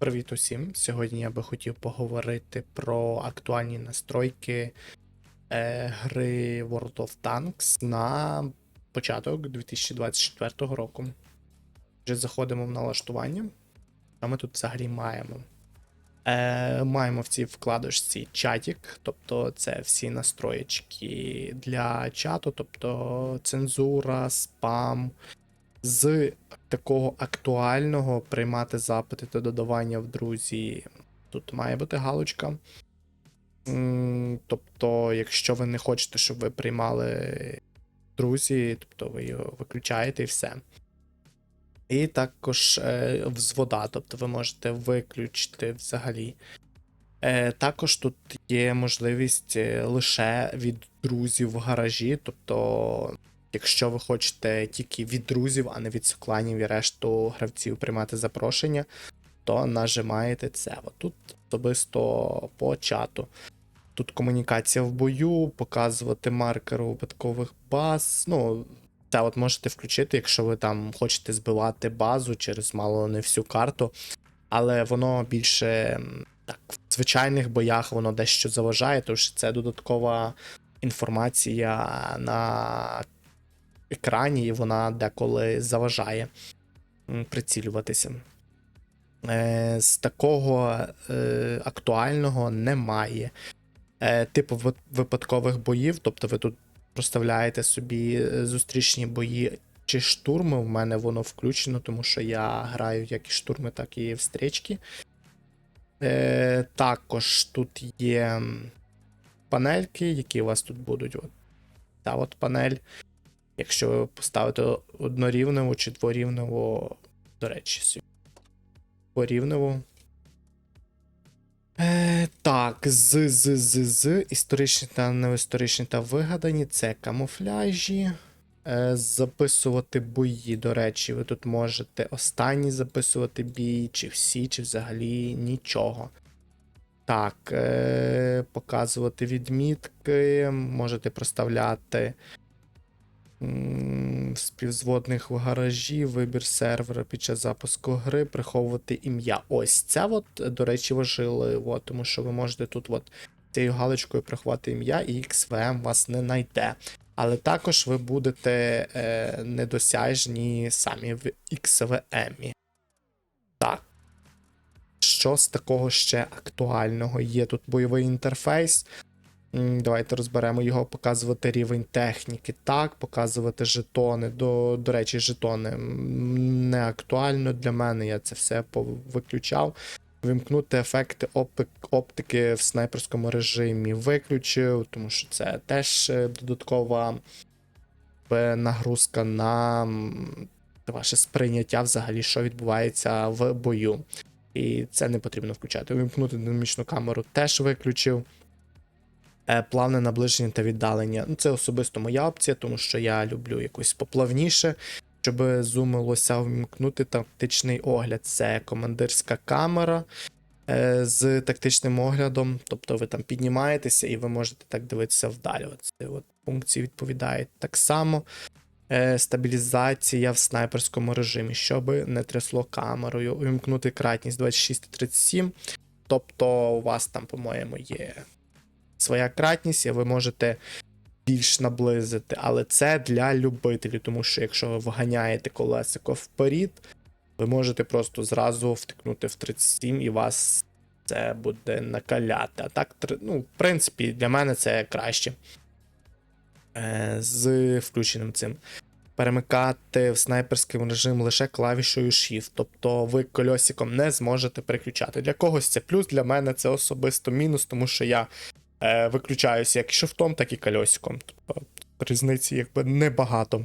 Привіт усім! Сьогодні я би хотів поговорити про актуальні настройки е, гри World of Tanks на початок 2024 року. Вже заходимо в налаштування. Що ми тут взагалі маємо? Е, маємо в цій вкладочці чатік, тобто це всі настроєчки для чату, тобто цензура, спам. З такого актуального приймати запити та додавання в друзі. Тут має бути галочка. Тобто, якщо ви не хочете, щоб ви приймали друзі, тобто ви його виключаєте і все. І також е, взвода, тобто ви можете виключити взагалі. Е, також тут є можливість е, лише від друзів в гаражі, тобто Якщо ви хочете тільки від друзів, а не від сокланів і решту гравців приймати запрошення, то нажимаєте це. Тут особисто по чату. Тут комунікація в бою, показувати маркери випадкових баз. Ну, це от можете включити, якщо ви там хочете збивати базу через мало не всю карту. Але воно більше так, в звичайних боях воно дещо заважає, тому що це додаткова інформація на екрані, і вона деколи заважає прицілюватися. Е, З такого е, актуального немає. Е, Типу випадкових боїв, тобто ви тут проставляєте собі зустрічні бої чи штурми. В мене воно включено, тому що я граю як і штурми, так і встрічки. Також тут є панельки, які у вас тут будуть. От. Та от панель. Якщо ви поставите однорівневу чи дворівневу, до речі, дворівневу. Е, так, з, з, з, з, історичні та неісторичні та вигадані це камуфляжі. Е, записувати бої, до речі, ви тут можете останні записувати бій, чи всі, чи взагалі нічого. Так, е, показувати відмітки, можете проставляти співзводних в гаражі, вибір сервера під час запуску гри, приховувати ім'я. Ось це, от, до речі, важливо, тому що ви можете тут от цією галочкою приховати ім'я, і XVM вас не знайде. Але також ви будете е, недосяжні самі в XVM. Так. Що з такого ще актуального? Є тут бойовий інтерфейс. Давайте розберемо його, показувати рівень техніки. Так, показувати жетони. До, до речі, жетони не актуально для мене. Я це все виключав. Вимкнути ефекти оптики в снайперському режимі виключив, тому що це теж е, додаткова е, нагрузка на ваше сприйняття взагалі, що відбувається в бою. І це не потрібно включати. Вимкнути динамічну камеру теж виключив. Е, Плавне наближення та віддалення. Ну, це особисто моя опція, тому що я люблю якось поплавніше, щоб зумилося вмкнути тактичний огляд. Це командирська камера е, з тактичним оглядом. Тобто ви там піднімаєтеся і ви можете так дивитися вдалі. Оце от функції відповідають так само. Е, Стабілізація в снайперському режимі, щоб не трясло камерою. Вимкнути кратність 2637. Тобто, у вас там, по-моєму, є своя кратність, і ви можете більш наблизити. Але це для любителів, тому що якщо ви вганяєте колесико вперед, ви можете просто зразу втикнути в 37 і вас це буде накаляти. А так, ну, в принципі, для мене це краще. Е, з включеним цим. Перемикати в снайперський режим лише клавішою Shift, тобто ви кольосиком не зможете переключати. Для когось це плюс, для мене це особисто мінус, тому що я е, виключаюся як шифтом, так і кольосиком. Тобто різниці якби небагато.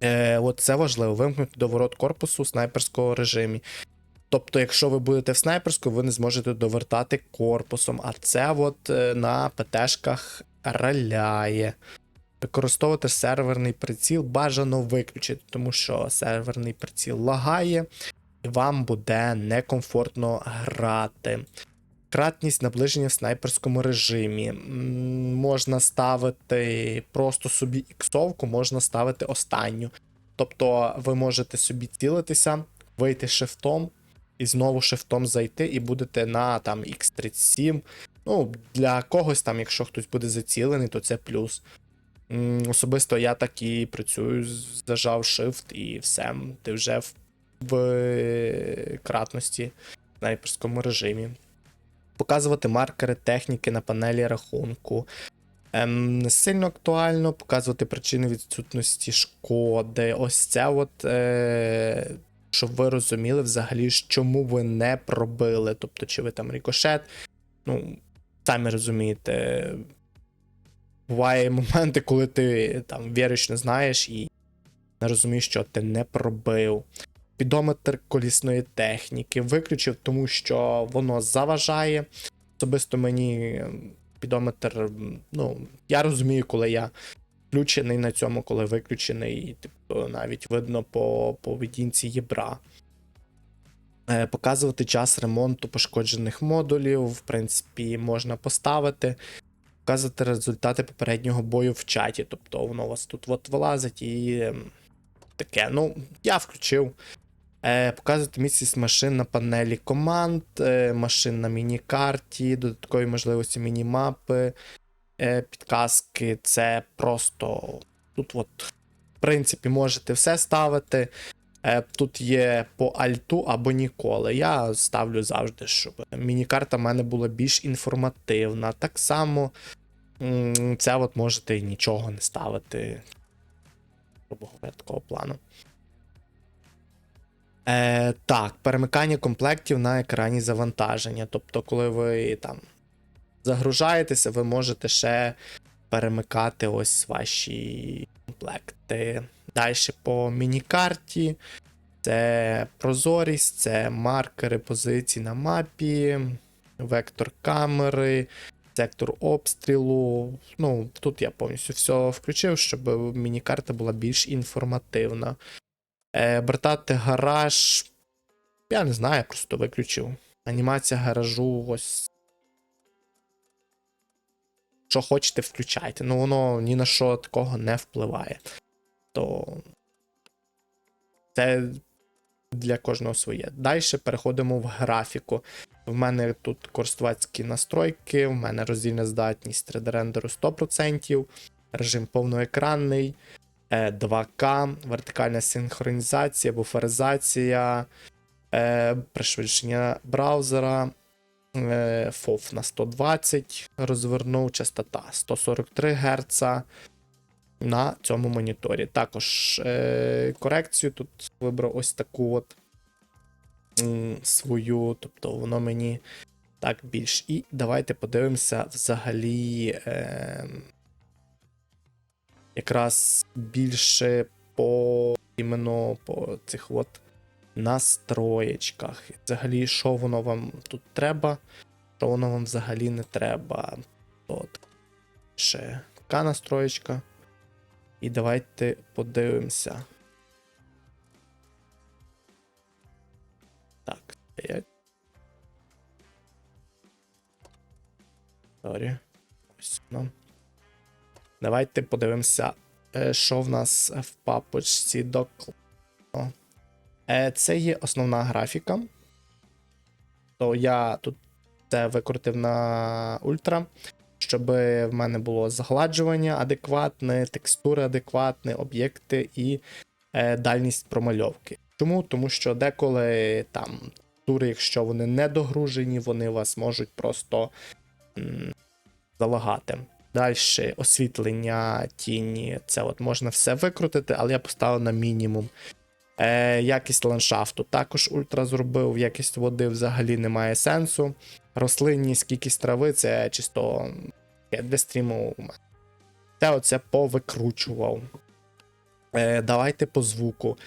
Е, от це важливо вимкнути доворот корпусу в снайперському режимі. Тобто, якщо ви будете в снайперську, ви не зможете довертати корпусом, а це от е, на ПТшках раляє. Використовувати серверний приціл бажано виключити, тому що серверний приціл лагає, і вам буде некомфортно грати. Кратність наближення в снайперському режимі. Можна ставити просто собі іксовку, можна ставити останню. Тобто ви можете собі цілитися, вийти шифтом, і знову шифтом зайти, і будете на там X37. Ну, для когось там, якщо хтось буде зацілений, то це плюс. Особисто я так і працюю, зажав Shift і все. Ти вже в, в кратності в снайперському режимі. Показувати маркери техніки на панелі рахунку. Ем, не сильно актуально показувати причини відсутності шкоди. Ось це от. Е- щоб ви розуміли взагалі, чому ви не пробили. Тобто, чи ви там рікошет. Ну, самі розумієте. Буває моменти, коли ти там віриш, не знаєш і не розумієш, що ти не пробив. Підометр колісної техніки виключив, тому що воно заважає. Особисто мені підометр, ну, я розумію, коли я включений на цьому, коли виключений, типу, навіть видно по поведінці єбра. Е, Показувати час ремонту пошкоджених модулів, в принципі, можна поставити. Показувати результати попереднього бою в чаті. Тобто воно у вас тут от вилазить і ем, таке. Ну, я включив. Е, Показувати місяць машин на панелі команд, е, машин на міні-карті, додаткові можливості міні-мапи, е, підказки. Це просто тут, от, в принципі, можете все ставити. Тут є по альту або ніколи. Я ставлю завжди, щоб міні-карта в мене була більш інформативна. Так само це от можете нічого не ставити. грубо такого плану. Е, так, перемикання комплектів на екрані завантаження. Тобто, коли ви там загружаєтеся, ви можете ще перемикати ось ваші комплекти. Далі по міні-карті. Це прозорість, це маркери позицій на мапі, вектор камери, сектор обстрілу. Ну, тут я повністю все включив, щоб міні-карта була більш інформативна. Е, братати гараж. Я не знаю, просто виключив. Анімація гаражу ось. Що хочете, включайте. Ну, воно ні на що такого не впливає. То. Це для кожного своє. Далі переходимо в графіку. В мене тут користувацькі настройки, в мене роздільна здатність 3D-рендеру 100%, режим повноекранний, 2К, вертикальна синхронізація, буферизація, е, пришвидшення браузера, е, FOV на 120, розвернув частота 143 Гц на цьому моніторі. Також е, корекцію тут вибрав ось таку от свою, тобто воно мені так більш. І давайте подивимося взагалі. Е, якраз більше по іменно по цих от настроєчках. Взагалі, що воно вам тут треба, що воно вам взагалі не треба. От. Ще така настроєчка. І давайте подивимося. Так, стоять. Сорі. Ось воно. Давайте подивимося, е, що в нас в папочці до Е, Це є основна графіка. То я тут це викрутив на ультра, щоб в мене було загладжування адекватне, текстури адекватні, об'єкти і е, дальність промальовки. Чому? Тому що деколи там тури, якщо вони не догружені, вони вас можуть просто залагати. Далі освітлення тіні. Це от можна все викрутити, але я поставив на мінімум. Е, Якість ландшафту також ультра зробив, якість води взагалі немає сенсу. Рослинність, кількість трави це чисто для стріму. Це оце повикручував. Е, Давайте по звуку.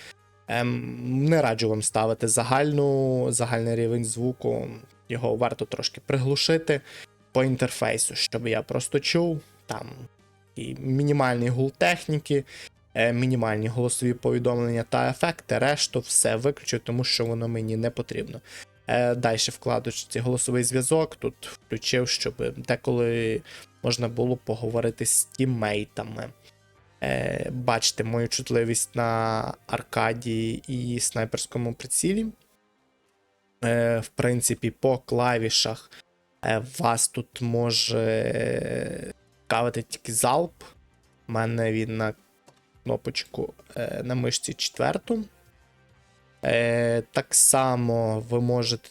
Ем, Не раджу вам ставити загальну, загальний рівень звуку. Його варто трошки приглушити по інтерфейсу, щоб я просто чув там і мінімальний гул техніки, е, мінімальні голосові повідомлення та ефекти, решту все виключу, тому що воно мені не потрібно. Е, Далі вкладочці голосовий зв'язок. Тут включив, щоб деколи можна було поговорити з тіммейтами. Е, Бачите мою чутливість на аркаді і снайперському прицілі. В принципі, по клавішах вас тут може цікавити тільки залп. У мене він на кнопочку е, на мишці четверту. Е, так само ви можете,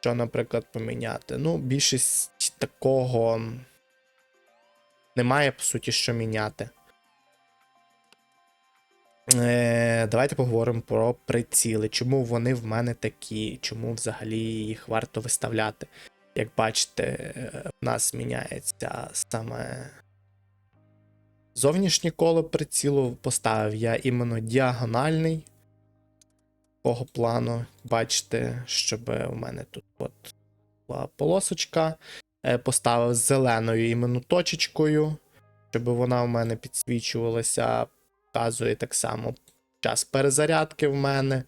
що, наприклад, поміняти. Ну, більшість такого немає, по суті, що міняти. Е, давайте поговоримо про приціли. Чому вони в мене такі? Чому взагалі їх варто виставляти? Як бачите, е, в нас міняється саме зовнішнє коло прицілу. Поставив я іменно діагональний такого плану. Бачите, щоб у мене тут от була полосочка. Е, Поставив зеленою іменно точечкою, щоб вона у мене підсвічувалася. Показує так само час перезарядки в мене.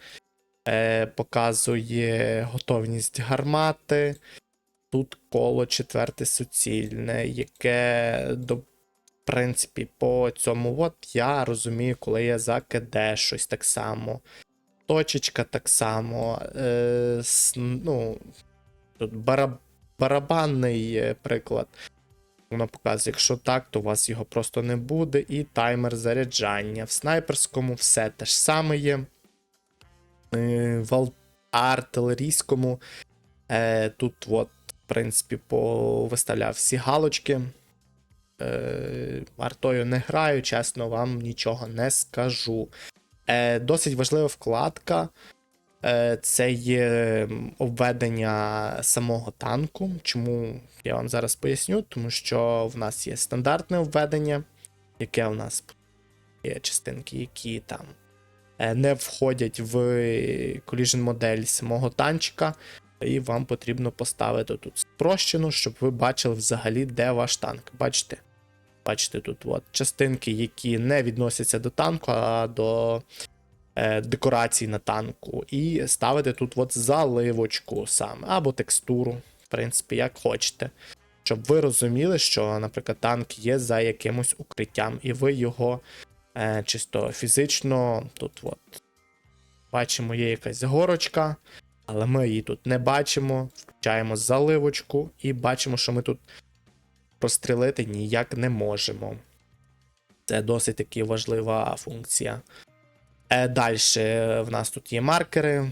Е, Показує готовність гармати. Тут коло четверте суцільне, яке до. В принципі, по цьому от я розумію, коли я за КД щось так само. Точечка так само. Е, с, ну, тут бара, барабанний е, приклад. Воно показує, якщо так, то у вас його просто не буде. І таймер заряджання. В снайперському все те ж саме є. Е, В артилерійському е, тут, от, принципі, виставляв всі галочки. Е, Артою не граю, чесно, вам нічого не скажу. Е, Досить важлива вкладка. Е, Це є обведення самого танку. Чому я вам зараз поясню? Тому що в нас є стандартне обведення, яке у нас є частинки, які там е, не входять в collision модель самого танчика. І вам потрібно поставити тут спрощену, щоб ви бачили взагалі, де ваш танк. Бачите? Бачите, тут от частинки, які не відносяться до танку, а до е, декорацій на танку. І ставите тут от заливочку саме, або текстуру, в принципі, як хочете. Щоб ви розуміли, що, наприклад, танк є за якимось укриттям, і ви його е, чисто фізично тут от бачимо, є якась горочка, але ми її тут не бачимо. Включаємо заливочку і бачимо, що ми тут прострілити ніяк не можемо. Це досить таки важлива функція. Е, Далі в нас тут є маркери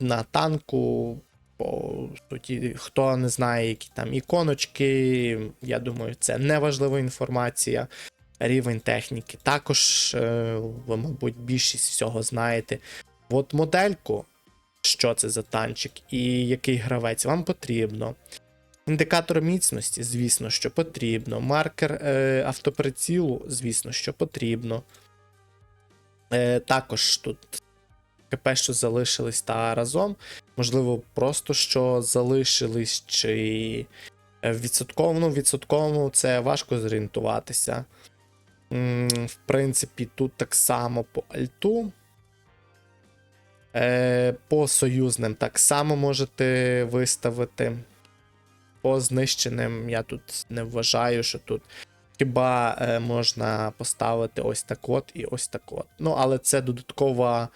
на танку. По суті, хто не знає, які там іконочки, я думаю, це не важлива інформація. Рівень техніки також, е, ви, мабуть, більшість всього знаєте. От модельку, що це за танчик і який гравець вам потрібно. Індикатор міцності, звісно, що потрібно. Маркер е, автоприцілу, звісно, що потрібно. Е, також тут КП, що залишились та разом. Можливо, просто що залишились, чи е, в відсотковому, ну, відсотковому це важко зорієнтуватися. В принципі, тут так само по альту. Е, По союзним так само можете виставити. По знищеним я тут не вважаю, що тут хіба е, можна поставити ось так от і ось так от. Ну, але це додаткова,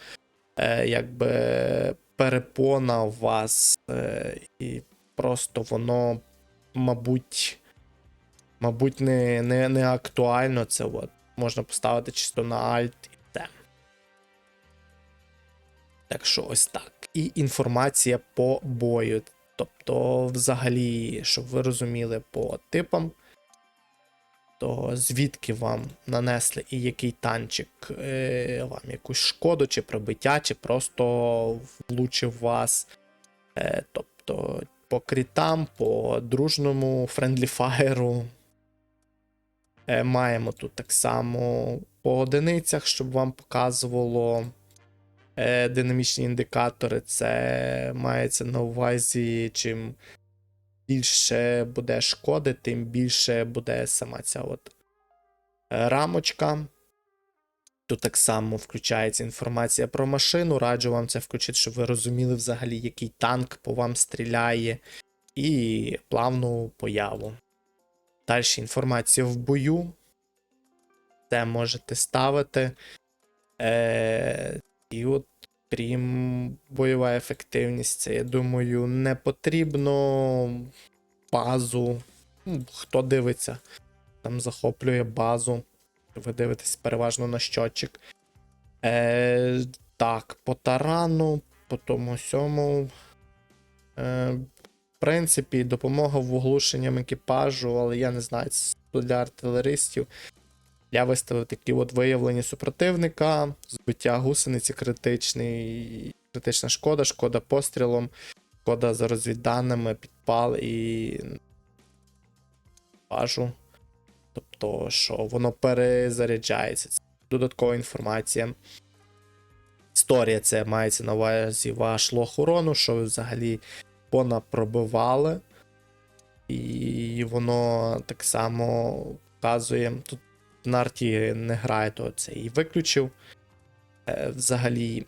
е, якби перепона у вас, е, і просто воно, мабуть, мабуть, не, не, не актуально це от. Можна поставити чисто на Alt. Так що ось так. І інформація по бою. Тобто, взагалі, щоб ви розуміли по типам, то звідки вам нанесли і який танчик е, вам якусь шкоду, чи пробиття, чи просто влучив вас. Е, тобто по крітам, по дружному френдліфаєру. Е, маємо тут так само по одиницях, щоб вам показувало динамічні індикатори. Це мається на увазі, чим більше буде шкоди, тим більше буде сама ця от е, рамочка. Тут так само включається інформація про машину. Раджу вам це включити, щоб ви розуміли взагалі, який танк по вам стріляє, і плавну появу. Далі інформація в бою. Це можете ставити. Е, І от Крім бойова ефективність, це, я думаю, не потрібно базу. Ну, хто дивиться, там захоплює базу. Ви дивитесь переважно на щотчик. Е, так, по тарану, по тому сьому. Е, в принципі, допомога в оглушенням екіпажу, але я не знаю, це для артилеристів. Я виставив такі от виявлення супротивника, збиття гусениці критичний, критична шкода, шкода пострілом, шкода за розвідданими, підпал і бажу. Тобто, що воно перезаряджається. Це додаткова інформація. Історія це мається на увазі ваш лох що ви взагалі понапробивали. І воно так само показує. Тут на арті не грає, то це і виключив. Е, Взагалі,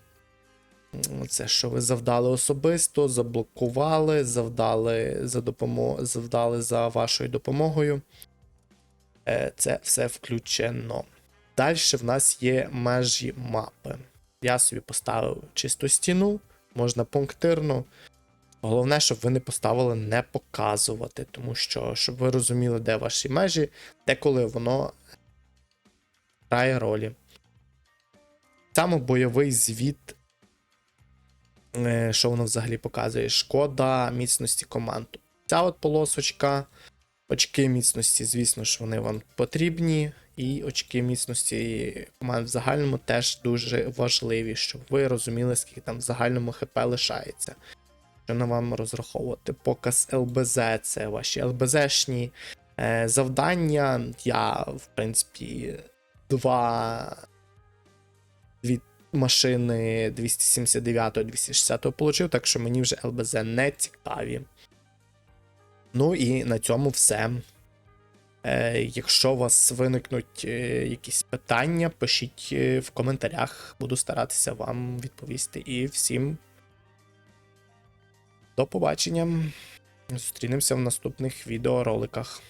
це що ви завдали особисто, заблокували, завдали за допомо... завдали за вашою допомогою. Е, Це все включено. Далі в нас є межі мапи. Я собі поставив чисту стіну, можна пунктирно. Головне, щоб ви не поставили не показувати, тому що, щоб ви розуміли, де ваші межі, деколи воно грає. Саме бойовий звіт, е, що воно взагалі показує, шкода міцності команд. Ця от полосочка, очки міцності, звісно ж, вони вам потрібні. І очки міцності команд в загальному теж дуже важливі, щоб ви розуміли, скільки там в загальному ХП лишається. Що на вам розраховувати. Показ ЛБЗ це ваші ЛБЗшні е, завдання. Я, в принципі, два дві машини 279 260 получив, так що мені вже ЛБЗ не цікаві. Ну і на цьому все. Е, якщо у вас виникнуть е, якісь питання, пишіть е, в коментарях, буду старатися вам відповісти. І всім до побачення. Зустрінемося в наступних відеороликах.